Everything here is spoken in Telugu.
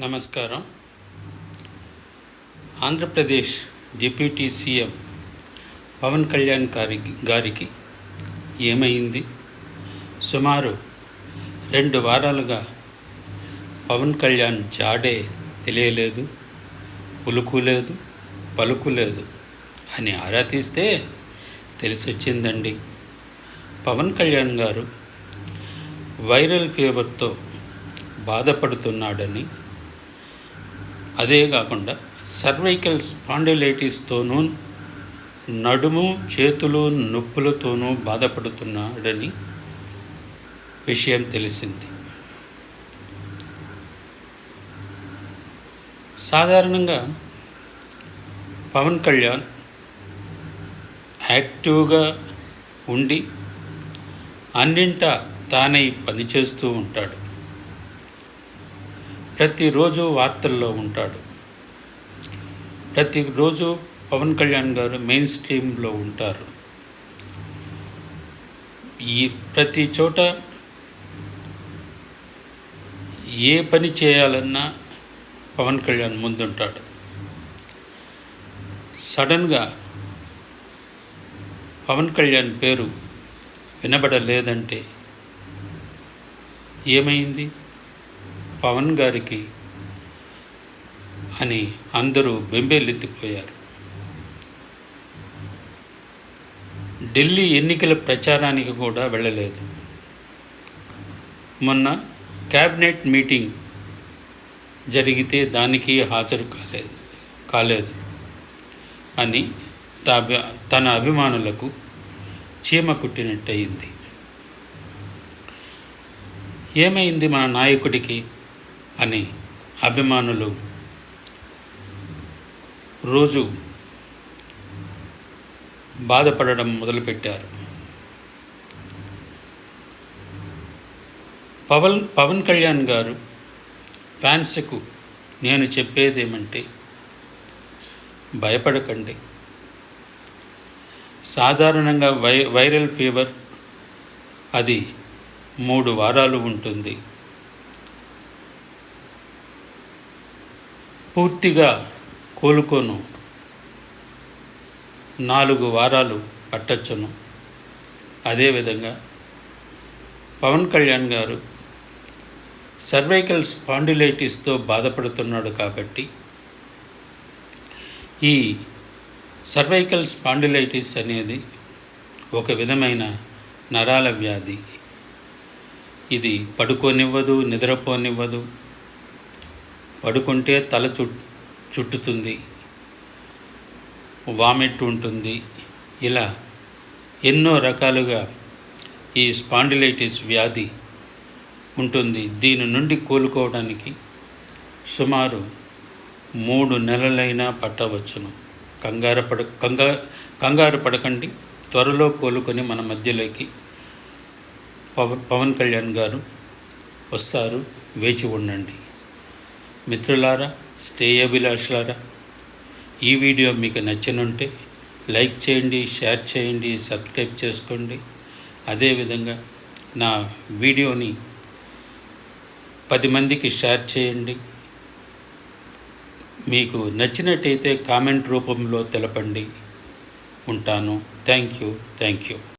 నమస్కారం. ఆంధ్రప్రదేశ్ డిప్యూటీ సీఎం పవన్ కళ్యాణ్ గారి గారికి ఏమైంది? సుమారు రెండు వారాలుగా పవన్ కళ్యాణ్ జాడే తెలియలేదు ఉలుకు లేదు పలుకు లేదు అని ఆరా తీస్తే తెలిసొచ్చిందండి. పవన్ కళ్యాణ్ గారు వైరల్ ఫీవర్తో బాధపడుతున్నాడని అదే కాకుండా సర్వైకల్ స్పాండిలైటిస్తోనూ నడుము చేతులు నొప్పులతోనూ బాధపడుతున్నాడని విషయం తెలిసింది. సాధారణంగా పవన్ కళ్యాణ్ యాక్టివ్గా ఉండి అన్నింటా తానై పనిచేస్తూ ఉంటాడు. ప్రతిరోజు వార్తల్లో ఉంటాడు. ప్రతిరోజు పవన్ కళ్యాణ్ గారు మెయిన్ స్ట్రీమ్లో ఉంటారు. ఈ ప్రతి చోట ఏ పని చేయాలన్నా పవన్ కళ్యాణ్ ముందుంటాడు. సడన్గా పవన్ కళ్యాణ్ పేరు వినబడలేదంటే ఏమైంది? పవన్ గారికి అని అందరూ బెంబేలెత్తిపోయారు. ఢిల్లీ ఎన్నికల ప్రచారానికి కూడా వెళ్ళలేదు. మొన్న క్యాబినెట్ మీటింగ్ జరిగితే దానికి హాజరు కాలేదు కాలేదు అని తన అభిమానులకు చీమ కుట్టినట్టయింది. ఏమైంది మన నాయకుడికి? అని అభిమానులు రోజు బాధపడడం మొదలుపెట్టారు. పవన్ పవన్ కళ్యాణ్ గారు ఫ్యాన్స్కు నేను చెప్పేదేమంటే భయపడకండి. సాధారణంగా వై వైరల్ ఫీవర్ అది మూడు వారాలు ఉంటుంది. పూర్తిగా కోలుకోను. నాలుగు వారాలు పట్టచ్చును. అదేవిధంగా పవన్ కళ్యాణ్ గారు సర్వైకల్ స్పాండిలైటిస్తో బాధపడుతున్నాడు కాబట్టి ఈ సర్వైకల్ స్పాండిలైటిస్ అనేది ఒక విధమైన నరాల వ్యాధి. ఇది పడుకోనివ్వదు నిద్రపోనివ్వదు పడుకుంటే తల చుట్ చుట్టుతుంది వామిట్ ఉంటుంది. ఇలా ఎన్నో రకాలుగా ఈ స్పాండిలైటిస్ వ్యాధి ఉంటుంది. దీని నుండి కోలుకోవడానికి సుమారు మూడు నెలలైనా పట్టవచ్చును. కంగారు పడ కంగా కంగారు పడకండి. త్వరలో కోలుకొని మన మధ్యలోకి పవన్ పవన్ కళ్యాణ్ గారు వస్తారు. వేచి ఉండండి. మిత్రులారా శ్రేయభిలాషులారా ఈ వీడియో మీకు నచ్చినుంటే లైక్ చేయండి షేర్ చేయండి సబ్స్క్రైబ్ చేసుకోండి. అదేవిధంగా నా వీడియోని పది మందికి షేర్ చేయండి. మీకు నచ్చినట్టయితే కామెంట్ రూపంలో తెలపండి. ఉంటాను. Thank you. Thank you.